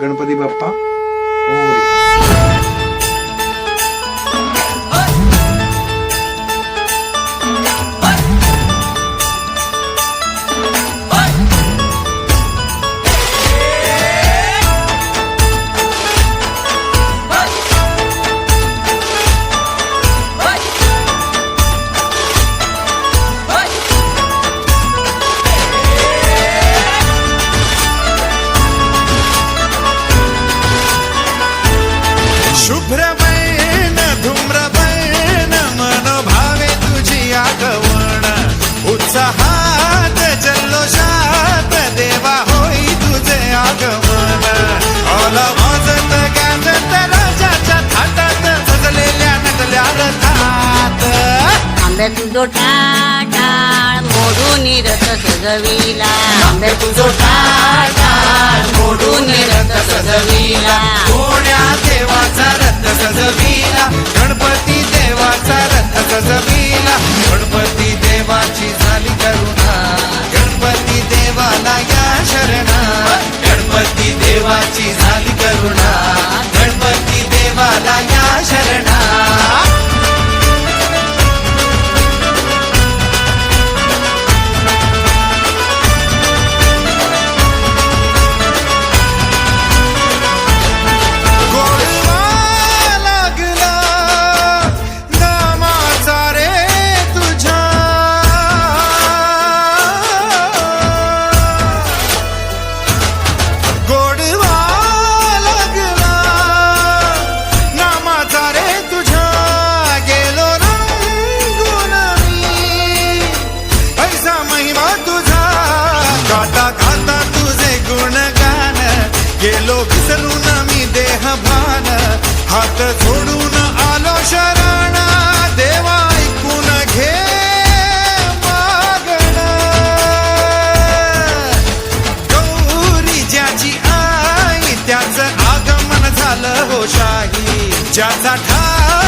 गणपती बाप्पा मोरया. उत्साहात जल्लोषात देवा होई तुझे आगमन. ऑल वाजत गाजत राजाच्या थाटात सजलेल्या नटल्या रथात आंब्याची तुझो टाळ मोडून रथ सजविला. देवाची झाली करुणा. हात जोडून आलो शरणा देवा ऐकून घे मागण. गौरी ज्याची आई त्याचं आगमन झालं हो शाही. ज्याचा ठा